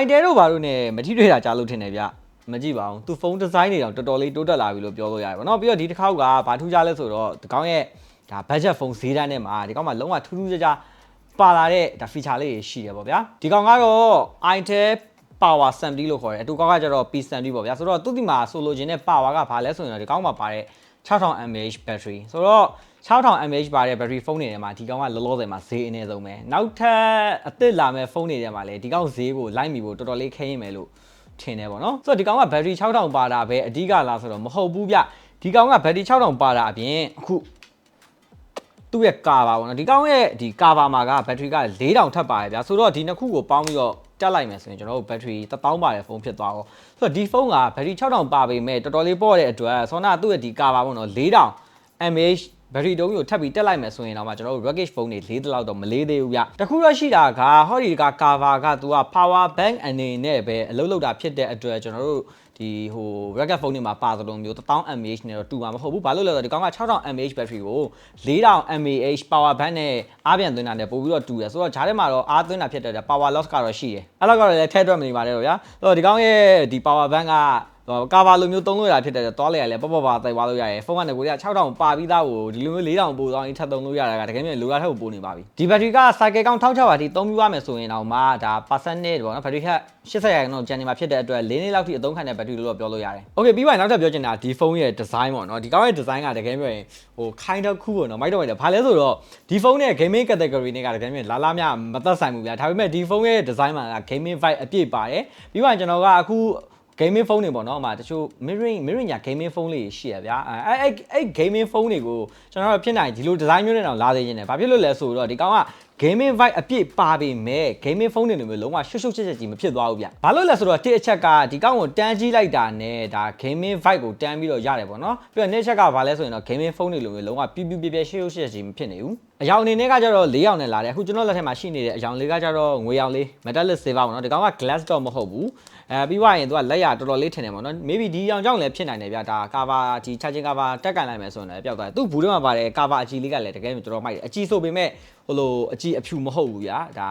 itel တို့ဘာလို့ ਨੇ မထိတွေ့တာကြားလို့ထင်တယ်ဗျမကြည့်ပါဘူးသူဖုန်းဒီဇိုင်းတွေတော့တော်တော်လေးတိုးတက်လာပြီလို့ပြောလို့ရတယ်ပေါ့နော်ပြီးတော့ဒီတစ်ခေါက်ကဘာထူးခြားလဲဆိုတော့ဒီကောင်းရဲ့ဒါ budget ဖုန်းဈေးတန်းထဲမှာဒီကောင်းမှာလုံးဝထူးထူးခြားခြားပါလာတဲ့ဒါ feature လေးတွေရှိတယ်ပေါ့ဗျာဒီကောင်ကတော့ itel power 70လို့ခေါ်တယ်အတူကောက်ကကျတော့ P70 ပေါ့ဗျာဆိုတော့သူ့ဒီမှာဆိုလိုချင်တဲ့ power ကဘာလဲဆိုရင်တော့ဒီကောင်းမှာပါတဲ့6000 mAh battery ဆိုတော့ 6000 mAh ပါတဲ့ battery ဖုန်းတွေထဲမှာဒီကောင်ကလောလောဆယ်မှာဈေးအနည်းဆုံးပဲနောက်ထပ်အသစ်လာမဲ့ဖုန်းတွေထဲမှာလည်းဒီကောင်ဈေးကိုလိုက်မိဖို့တော်တော်လေးခဲရင်မယ်လို့ထင်တယ်ပေါ့နော်ဆိုတော့ဒီကောင်က battery 6000ပါတာပဲအဓိကလားဆိုတော့မဟုတ်ဘူးဗျဒီကောင်က battery 6000ပါတာအပြင်အခုသူ့ရဲ့ကာပါပေါ့နော်ဒီကောင်ရဲ့ဒီကာပါမှာကဘက်ထရီက4000ထပ်ပါတယ်ဗျာဆိုတော့ဒီနှစ်ခုကိုပေါင်းပြီးတော့တက်လိုက်မယ်ဆိုရင်ကျွန်တော်တို့ဘက်ထရီ1000ပါတဲ့ဖုန်းဖြစ်သွားတော့ဆိုတော့ဒီဖုန်းကဘက်ထရီ6000ပါပေမဲ့တော်တော်လေးပေါ့တဲ့အတွက်ဆောနာသူ့ရဲ့ဒီကာပါပေါ့နော်4000 mAh ဘက်ထရီတုံးကိုထပ်ပြီးတက်လိုက်မယ်ဆိုရင်တော့မှကျွန်တော်တို့ rugged phone တွေ၄တလောက်တော့မလေးသေးဘူးဗျတခုတော့ရှိတာကဟောဒီက cover ကသူက power bank အနေနဲ့ပဲအလုပ်လုပ်တာဖြစ်တဲ့အတွက်ကျွန်တော်တို့ဒီဟို rugged phone တွေမှာပါသလိုမျိုး1000 mAh နဲ့တော့တူမှာမဟုတ်ဘူးဘာလို့လဲဆိုတော့ဒီကောင်က6000 mAh battery ကို4000 mAh power bank နဲ့အားပြန်သွင်းတာနဲ့ပို့ပြီးတော့တူတယ်ဆိုတော့ဂျားထဲမှာတော့အားသွင်းတာဖြစ်တဲ့အတွက် power loss ကတော့ရှိတယ်အဲ့လောက်ကတော့လည်းထဲတွက်မနေပါနဲ့တော့ဗျာဆိုတော့ဒီကောင်ရဲ့ဒီ power bank ကဟိုကာဗာလိုမျိုးသုံးလို့ရတာဖြစ်တဲ့အတွက်သွားလိုက်ရလဲပေါ့ပေါ့ပါတိုက်သွားလို့ရတယ်ဖုန်းကနေကိုရ6000ပါပြီးသားကိုဒီလိုမျိုး4000ပို့သွားရင်ထပ်သုံးလို့ရတာကတကယ်မြင်လိုရထက်ကိုပို့နေပါပြီဒီဘက်ထရီက cycle count 1600အထိသုံးပြီးသွားမယ်ဆိုရင်တော့မှဒါ percentage ပေါ့နော်ဘက်ထရီက80ရာခိုင်နှုန်းကျန်နေမှာဖြစ်တဲ့အတွက်၄နှစ်လောက်ထိအသုံးခံတဲ့ဘက်ထရီလို့တော့ပြောလို့ရတယ်။ Okay ပြီးပါနောက်ထပ်ပြောချင်တာဒီဖုန်းရဲ့ design ပေါ့နော်ဒီကောင်းရဲ့ design ကတကယ်ပြောရင်ဟို kind of cool ပေါ့နော်မိုက်တော့မိုက်တယ်ဘာလဲဆိုတော့ဒီဖုန်းရဲ့ gaming category နဲ့ကတကယ်ပြောရင်လာလာမြမသက်ဆိုင်ဘူးဗျာဒါပေမဲ့ဒီဖုန်းရဲ့ design မှာက gaming vibe အပြည့်ပါတယ်ပြီးပါကျွန်တော်ကအခု gaming phone တွေပေါ့နော်။အမှတချို့ mirroring mirroring ညာ gaming phone လေးရှိရဗျာ။အဲအဲအဲ gaming phone တွေကိုကျွန်တော်တို့ဖြစ်နိုင်ဒီလို design မျိုးနဲ့တော့လာသေးခြင်းတယ်။ဘာဖြစ်လို့လဲဆိုတော့ဒီကောင်က gaming vibe အပြည့်ပါပေမဲ့ gaming phone တွေလိုမျိုးလုံးဝရှုပ်ရှုပ်ချက်ချက်ကြီးမဖြစ်သွားဘူးဗျ။ဘာလို့လဲဆိုတော့တစ်အချက်ကဒီကောင်ကိုတန်းကြီးလိုက်တာနဲ့ဒါ gaming vibe ကိုတန်းပြီးတော့ရတယ်ပေါ့နော်။ပြီးတော့နှစ်အချက်ကဘာလဲဆိုရင်တော့ gaming phone တွေလိုမျိုးလုံးဝပြူးပြူးပြဲပြဲရှုပ်ရှုပ်ချက်ကြီးမဖြစ်နေဘူး။ အယောင်အနေနဲ့ကကြတော့၄ယောင်နဲ့လာတယ်အခုကျွန်တော်လက်ထက်မှာရှိနေတဲ့အယောင်လေးကကြတော့ငွေယောင်လေး metallic silver ပေါ့နော်ဒီကောင်က glass တော့မဟုတ်ဘူးအဲပြီးွားရင်သူကလက်ရတော်တော်လေးထင်တယ်ပေါ့နော် maybe ဒီယောင်ကြောင့်လည်းဖြစ်နိုင်တယ်ဗျဒါ cover ဒီ charging cover တက်ကန်လိုက်မယ်ဆိုရင်လည်းပျောက်သွားတယ်သူ့ဘူးထဲမှာပါတဲ့ cover အကြီးလေးကလည်းတကယ်တော်တော်မိုက်တယ်အကြီးဆိုပေမဲ့ဟိုလိုအကြီးအဖြူမဟုတ်ဘူးဗျာဒါ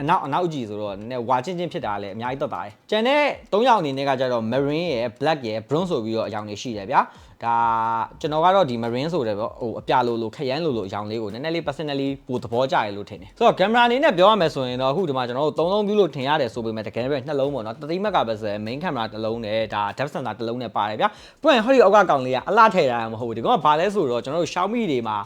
အနောက်အနောက်အကြီးဆိုတော့နည်းနည်းဝါချင်းချင်းဖြစ်တာလည်းအများကြီးတက်တာတယ်ကျန်တဲ့၃ယောက်အနေနဲ့ကကြတော့ marine ရယ် black ရယ် bronze ဆိုပြီးတော့အယောင်တွေရှိတယ်ဗျာ ဒါကျွန်တော်ကတော့ဒီ marine ဆိုတယ်ပေါ့ဟိုအပြလိုလိုခရမ်းလိုလိုအယောင်လေးကိုနည်းနည်းလေး personally ပိုသဘောကျတယ်လို့ထင်တယ်ဆိုတော့ camera အနေနဲ့ပြောရမယ်ဆိုရင်တော့အခုဒီမှာကျွန်တော်တို့၃လုံးပြုလို့ထင်ရတယ်ဆိုပေမဲ့တကယ်ပဲနှလုံးပေါ့နော်တသိမက်ကပဲဆို main camera တစ်လုံးနဲ့ဒါ depth sensor တစ်လုံးနဲ့ပါတယ်ဗျာပွင့်ဟောဒီအောက်ကကောင်လေးကအလှထည့်တာမဟုတ်ဘူးဒီကောင်ကဘာလဲဆိုတော့ကျွန်တော်တို့ Xiaomi တွေမှာ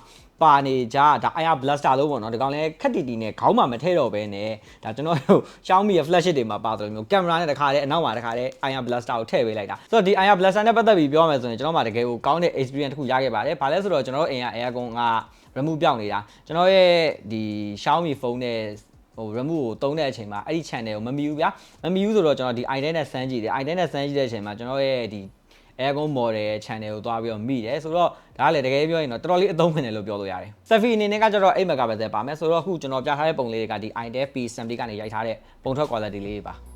ပါနေကြဒါ Air Blaster လို့ပေါ့နော်ဒီကောင်လည်းခက်တီတီနဲ့ခေါင်းမှမထဲတော့ဘဲနဲ့ဒါကျွန်တော်တို့ Xiaomi ရဲ့ flagship တွေမှာပါတယ်မျိုးကင်မရာနဲ့တခါတည်းအနောက်မှာတခါတည်း Air Blaster ကိုထည့်ပေးလိုက်တာဆိုတော့ဒီ Air Blaster နဲ့ပတ်သက်ပြီးပြောရမယ်ဆိုရင်ကျွန်တော်မှတကယ်ကိုကောင်းတဲ့ experience တစ်ခုရခဲ့ပါတယ်ဘာလဲဆိုတော့ကျွန်တော်အိမ်က aircon က remove ပြောင်းနေတာကျွန်တော်ရဲ့ဒီ Xiaomi phone နဲ့ဟို remove ကိုတုံးတဲ့အချိန်မှာအဲ့ဒီ channel ကိုမမီဘူးဗျာမမီဘူးဆိုတော့ကျွန်တော်ဒီ i10 နဲ့စမ်းကြည့်တယ် i10 နဲ့စမ်းကြည့်တဲ့အချိန်မှာကျွန်တော်ရဲ့ဒီ Aircon model channel ကိုသွားပြီးတော့မိတယ်ဆိုတော့ဒါကလည်းတကယ်ပြောရင်တော့တော်တော်လေးအသုံးဝင်တယ်လို့ပြောလို့ရတယ်။ Selfie အနေနဲ့ကကျတော့8 megapixel ပါမယ်ဆိုတော့အခုကျွန်တော်ပြထားတဲ့ပုံလေးတွေကဒီ iDef P70 ကနေရိုက်ထားတဲ့ပုံထွက် quality လေးတွေပါ။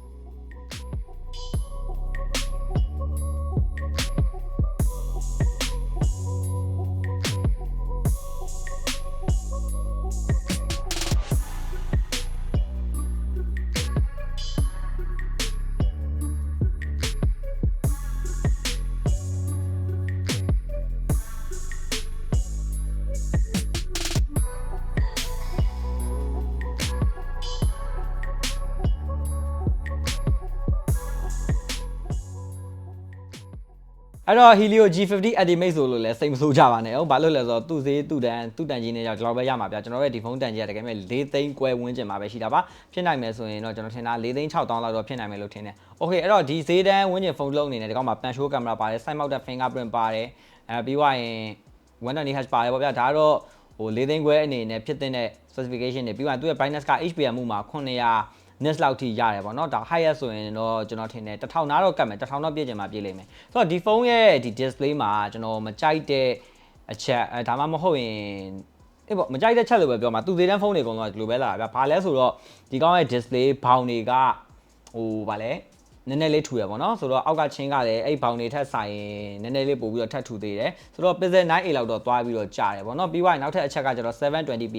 အဲ့တော့ Helio G50 Ultimate ဆိုလို့လဲစိတ်မဆိုးကြပါနဲ့ဟုတ်ဘာလို့လဲဆိုတော့သူ့ဈေးသူ့တန်သူ့တန်ကြီးနဲ့ကြောင့်ဒီလောက်ပဲရမှာဗျာကျွန်တော်ရဲ့ဒီဖုန်းတန်ကြီးကတကယ်မဲ့၄သိန်းကွဲဝန်းကျင်မှာပဲရှိတာပါဖြစ်နိုင်မယ်ဆိုရင်တော့ကျွန်တော်ထင်တာ၄သိန်း6000လောက်တော့ဖြစ်နိုင်မယ်လို့ထင်တယ် Okay အဲ့တော့ဒီဈေးတန်းဝန်းကျင်ဖုန်းလုံးအနေနဲ့ဒီကောင်မှာ pan show ကင်မရာပါတယ် side mounted fingerprint ပါတယ်အဲပြီးွားရင်120 Hz ပါတယ်ပေါ့ဗျာဒါကတော့ဟို၄သိန်းခွဲအနေနဲ့ဖြစ်တဲ့ specification တွေပြီးမှသူ့ရဲ့ brightness က HPM မှာ900 nest လောက်ထိရတယ်ပေါ့နော်ဒါ highest ဆိုရင်တော့ကျွန်တော်ထင်တယ်1000နားတော့ကတ်မယ်1000တော့ပြည့်ချင်မှပြည့်လိမ့်မယ်ဆိုတော့ဒီဖုန်းရဲ့ဒီ display မှာကျွန်တော်မကြိုက်တဲ့အချက်အဲဒါမှမဟုတ်ရင်အေးပေါ့မကြိုက်တဲ့ချက်လို့ပဲပြောမှာသူသေးတန်းဖုန်းတွေအကုန်လုံးကဒီလိုပဲလာတာဗျဘာလဲဆိုတော့ဒီကောင်းရဲ့ display ဘောင်တွေကဟိုဗာလဲ နည်းနည်းလေးထူရပါတော့ဆိုတော့အောက်ကချင်းကလည်းအဲ့ဘောင်တွေထက်ဆိုင်နည်းနည်းလေးပို့ပြီးတော့ထပ်ထူသေးတယ်ဆိုတော့ pixel 9a လောက်တော့သွားပြီးတော့ကြာတယ်ပေါ့နော်ပြီးွားရင်နောက်ထပ်အချက်ကကျတော့ 720p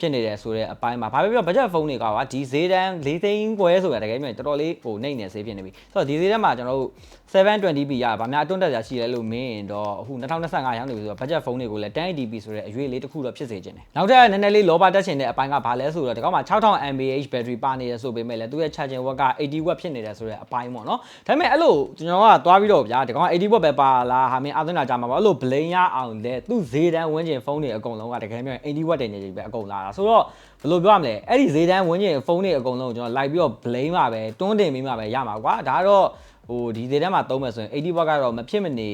ဖြစ်နေတယ်ဆိုတဲ့အပိုင်းမှာဘာပဲပြော budget phone တွေကကွာဒီဈေးတန်း၄သိန်းခွဲဆိုတာတကယ်ပြောရင်တော်တော်လေးဟိုနှိမ့်နေဈေးဖြစ်နေပြီဆိုတော့ဒီဈေးတန်းမှာကျွန်တော်တို့ 720p ရဗာများအတွန်းတက်ကြရှိလဲလို့မင်းရင်တော့အခု2025ရောက်နေပြီဆိုတော့ budget phone တွေကိုလည်း 1080p ဆိုတဲ့အရွေးလေးတစ်ခုတော့ဖြစ်စေချင်တယ်နောက်ထပ်နည်းနည်းလေးလောဘတက်ချင်တဲ့အပိုင်းကဘာလဲဆိုတော့ဒီကောင်မှာ6000 mAh battery ပါနေရဆိုပေမဲ့လည်းသူရဲ့ charging watt က80 watt ဖြစ်နေတယ်ဆိုတဲ့အပိုင်းပေါ့နော်ဒါပေမဲ့အဲ့လိုကျွန်တော်ကသွားပြီးတော့ဗျာဒီကောင်က80 watt ပဲပါလားဟာမင်းအာသနာကြမှာပါအဲ့လို blame ရအောင်လဲသူဈေးတန်းဝန်းကျင်ဖုန်းတွေအကုန်လုံးကတကယ်ပြောရင်80 watt တင်နေကြီးပဲအကုန်လာတာဆိုတော့ဘယ်လိုပြောရမလဲအဲ့ဒီဈေးတန်းဝန်းကျင်ဖုန်းတွေအကုန်လုံးကိုကျွန်တော်လိုက်ပြီးတော့ blame ပါပဲတွန်းတင်ပြီးမှပဲရမှာကွာဒါကတော့ဟိုဒီဈေးတန်းမှာသုံးမယ်ဆိုရင်80 watt ကတော့မဖြစ်မနေ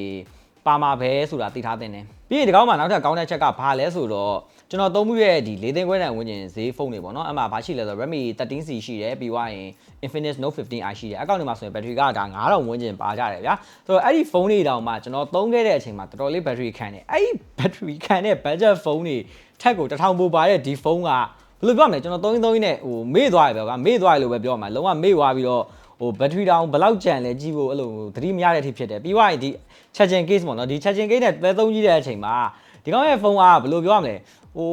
ပါမှာပဲဆိုတာသိထားတင်တယ်ပြီးရင်ဒီကောင်မှာနောက်ထပ်ကောင်းတဲ့ချက်ကဘာလဲဆိုတော့ကျွန်တော်သုံးမှုရဲ့ဒီ၄သိန်းခွဲတန်ဝန်းကျင်ဈေးဖုန်းတွေပေါ့နော်အဲ့မှာဘာရှိလဲဆိုတော့ Redmi 13C ရှိတယ်ပြီးွားရင် Infinix Note 15i ရှိတယ်အကောင့်တွေမှာဆိုရင် battery ကဒါ9000ဝန်းကျင်ပါကြတယ်ဗျာဆိုတော့အဲ့ဒီဖုန်းတွေတောင်မှကျွန်တော်သုံးခဲ့တဲ့အချိန်မှာတော်တော်လေး battery ခံတယ်အဲ့ဒီ battery ခံတဲ့ budget ဖုန်းတွေထက်ကို1000ပိုပါတဲ့ဒီဖုန်းကဘယ်လိုပြောမလဲကျွန်တော်သုံးရင်းသုံးရင်းနဲ့ဟိုမေ့သွားရပဲကွာမေ့သွားရလို့ပဲပြောမှာလုံးဝမေ့သွားပြီးတော့ ဟို battery တောင်ဘယ်လောက်ကြံလဲကြည့်ဖို့အဲ့လိုသတိမရတဲ့အထိဖြစ်တယ်ပြီးွားရင်ဒီ charging case ပေါ့နော်ဒီ charging case နဲ့တဲသုံးကြည့်တဲ့အချိန်မှာ ဒီကောင်ရဲ့ဖုန်းကဘယ်လိုပြောရမလဲဟို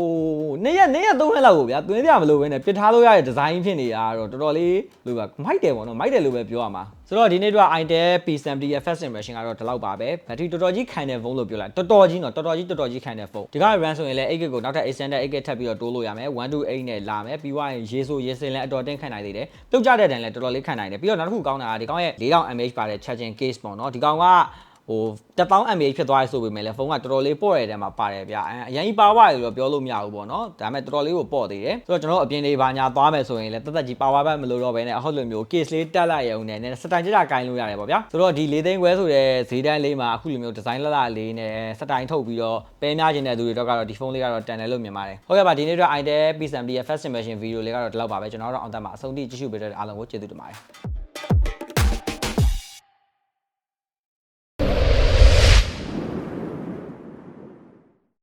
နေ့ရက်နေ့ရက်သုံးရက်လောက်ကိုဗျာသွင်းပြမလို့ပဲနဲ့ပြစ်ထားလို့ရတဲ့ဒီဇိုင်းဖြစ်နေတာတော့တော်တော်လေးလို့ပါမိုက်တယ်ပေါ့နော်မိုက်တယ်လို့ပဲပြောရမှာဆိုတော့ဒီနေ့တော့ Intel P70 ရဲ့ first impression ကတော့ဒီလောက်ပါပဲ battery တော်တော်ကြီးခံတဲ့ဖုန်းလို့ပြောလိုက်တော်တော်ကြီးနော်တော်တော်ကြီးတော်တော်ကြီးခံတဲ့ဖုန်းဒီက RAM ဆိုရင်လည်း 8GB ကိုနောက်ထပ် extended 8GB ထပ်ပြီးတော့တိုးလို့ရမယ်128နဲ့လာမယ်ပြီးွားရင်ရေးဆိုရေးစင်လည်းအတော်တင်းခံနိုင်သေးတယ်ပြုတ်ကြတဲ့တန်လည်းတော်တော်လေးခံနိုင်တယ်ပြီးတော့နောက်တစ်ခုကောင်းတာကဒီကောင်ရဲ့4000 mAh ပါတဲ့ charging case ပေါ့နော်ဒီကောင်က ဟို1000 mAh ဖြစ်သွားရဆိုပေမဲ့လည်းဖုန်းကတော်တော်လေးပေါ့ရတဲ့ထဲမှာပါတယ်ဗျအရင်ကြီးပါဝါရလို့ပြောလို့မရဘူးပေါ့နော်ဒါပေမဲ့တော်တော်လေးကိုပေါ့သေးတယ်ဆိုတော့ကျွန်တော်အပြင်လေးပါညာသွားမယ်ဆိုရင်လည်းတက်တက်ကြီးပါဝါဘက်မလို့တော့ဘဲနဲ့အဟုတ်လိုမျိုး case လေးတက်လိုက်ရုံနဲ့စတိုင်ကြကြကင်လို့ရတယ်ပေါ့ဗျာဆိုတော့ဒီ၄သိန်းခွဲဆိုတဲ့ဈေးတန်းလေးမှာအခုလိုမျိုးဒီဇိုင်းလှလှလေးနဲ့စတိုင်ထုတ်ပြီးတော့ပဲများခြင်းတဲ့သူတွေတော့ကတော့ဒီဖုန်းလေးကတော့တန်တယ်လို့မြင်ပါတယ်ဟုတ်ကဲ့ပါဒီနေ့တော့ Intel P70 ရဲ့ first impression video လေးကတော့ဒီလောက်ပါပဲကျွန်တော်တို့အောင်တက်မှာအဆုံးထိကြည့်ရှုပေးတဲ့အားလုံးကိုကျေးဇူးတင်ပါတယ်